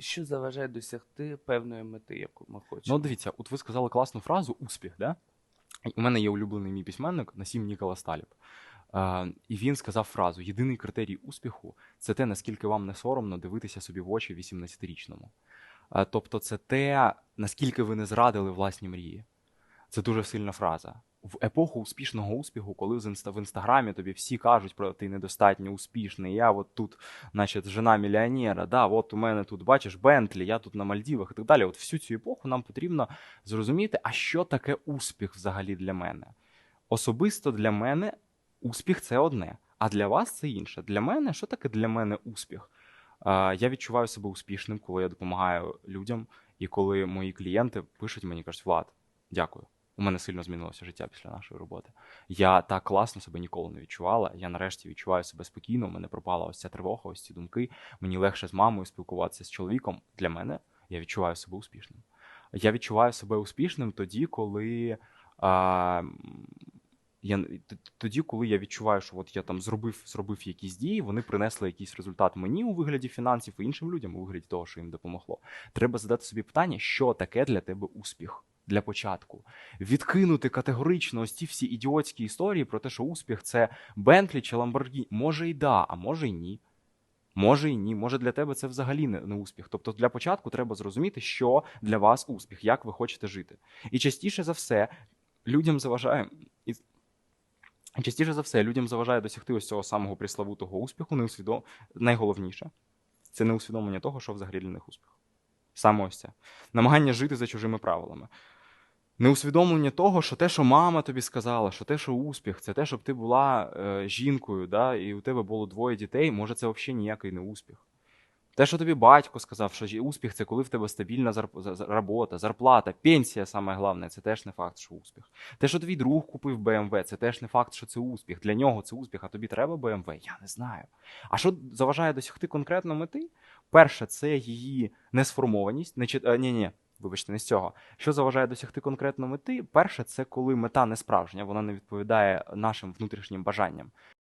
що заважає досягти певної мети, яку ми хочемо. Ну, дивіться, от ви сказали класну фразу успіх, да? У мене є улюблений мій письменник Насім Нікола Сталіб. Е, і він сказав фразу: єдиний критерій успіху це те, наскільки вам не соромно дивитися собі в очі 18-річному. Е, тобто, це те, наскільки ви не зрадили власні мрії. Це дуже сильна фраза. В епоху успішного успіху, коли в інстаграмі тобі всі кажуть про ти недостатньо успішний. Я от тут, значить, жена мільйонера, да, от у мене тут бачиш Бентлі, я тут на Мальдівах і так далі. От всю цю епоху нам потрібно зрозуміти, а що таке успіх взагалі для мене. Особисто для мене успіх це одне, а для вас це інше. Для мене, що таке для мене успіх? Я відчуваю себе успішним, коли я допомагаю людям, і коли мої клієнти пишуть мені кажуть, Влад, дякую. У мене сильно змінилося життя після нашої роботи. Я так класно себе ніколи не відчувала. Я нарешті відчуваю себе спокійно. У мене пропала ось ця тривога, ось ці думки. Мені легше з мамою спілкуватися з чоловіком. Для мене я відчуваю себе успішним. Я відчуваю себе успішним тоді, коли. А, я, тоді, коли я відчуваю, що от я там зробив, зробив якісь дії, вони принесли якийсь результат мені у вигляді фінансів і іншим людям у вигляді того, що їм допомогло. Треба задати собі питання, що таке для тебе успіх для початку. Відкинути категорично ось ці всі ідіотські історії про те, що успіх це Бентлі чи Ламборгіні. Може й да, а може й ні. Може і ні, може для тебе це взагалі не, успіх. Тобто для початку треба зрозуміти, що для вас успіх, як ви хочете жити. І частіше за все людям заважає. І і частіше за все людям заважає досягти ось цього самого приславутого успіху, неусвідом... найголовніше це не усвідомлення того, що взагалі для них успіх. Саме ось це. Намагання жити за чужими правилами. Неусвідомлення того, що те, що мама тобі сказала, що те, що успіх, це те, щоб ти була е, жінкою, да, і у тебе було двоє дітей, може, це взагалі ніякий не успіх. Те, що тобі батько сказав, що успіх це коли в тебе стабільна зарп... за- за- робота, зарплата, пенсія саме головне, це теж не факт, що успіх. Те, що твій друг купив BMW, це теж не факт, що це успіх. Для нього це успіх, а тобі треба BMW? Я не знаю. А що заважає досягти конкретно мети? Перше, це її несформованість. Не чи... Ні, ні, вибачте, не з цього. Що заважає досягти конкретно мети? Перше, це коли мета не справжня, вона не відповідає нашим внутрішнім бажанням.